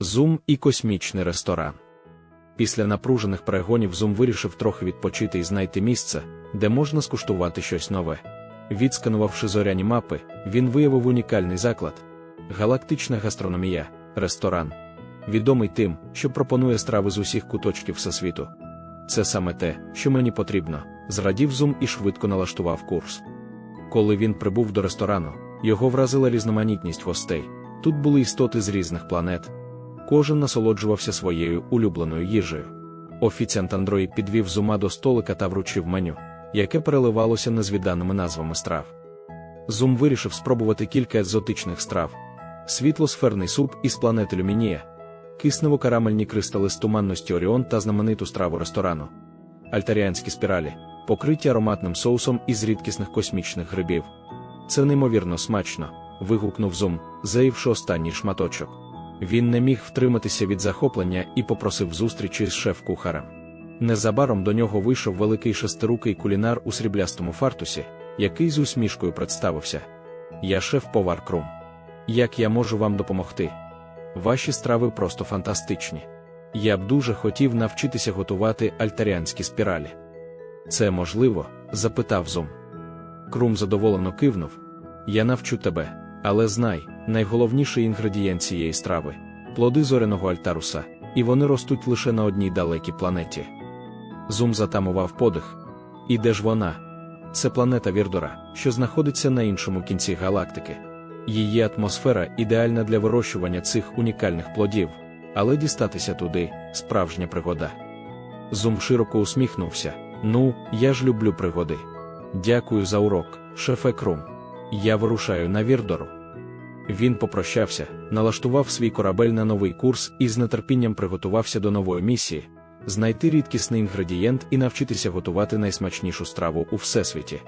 Зум і космічний ресторан. Після напружених перегонів Зум вирішив трохи відпочити і знайти місце, де можна скуштувати щось нове. Відсканувавши зоряні мапи, він виявив унікальний заклад: галактична гастрономія, ресторан, відомий тим, що пропонує страви з усіх куточків всесвіту. Це саме те, що мені потрібно, зрадів Зум і швидко налаштував курс. Коли він прибув до ресторану, його вразила різноманітність гостей. Тут були істоти з різних планет. Кожен насолоджувався своєю улюбленою їжею. Офіціант Андрої підвів зума до столика та вручив меню, яке переливалося незвіданими назвами страв. Зум вирішив спробувати кілька екзотичних страв: світлосферний суп із планети Люмінія, киснево-карамельні кристали з туманності Оріон та знамениту страву ресторану, альтаріанські спіралі, покриті ароматним соусом із рідкісних космічних грибів. Це неймовірно смачно, вигукнув Зум, заївши останній шматочок. Він не міг втриматися від захоплення і попросив зустрічі з шеф-кухарем. Незабаром до нього вийшов великий шестирукий кулінар у сріблястому фартусі, який з усмішкою представився. Я шеф-повар Крум. Як я можу вам допомогти? Ваші страви просто фантастичні. Я б дуже хотів навчитися готувати альтаріанські спіралі. Це можливо? запитав Зум. Крум задоволено кивнув. Я навчу тебе, але знай, найголовніший інгредієнт цієї страви плоди зоряного альтаруса, і вони ростуть лише на одній далекій планеті. Зум затамував подих. І де ж вона? Це планета Вірдора, що знаходиться на іншому кінці галактики. Її атмосфера ідеальна для вирощування цих унікальних плодів, але дістатися туди справжня пригода. Зум широко усміхнувся. Ну, я ж люблю пригоди. Дякую за урок, шефе Крум. Я вирушаю на Вірдору. Він попрощався, налаштував свій корабель на новий курс і з нетерпінням приготувався до нової місії знайти рідкісний інгредієнт і навчитися готувати найсмачнішу страву у всесвіті.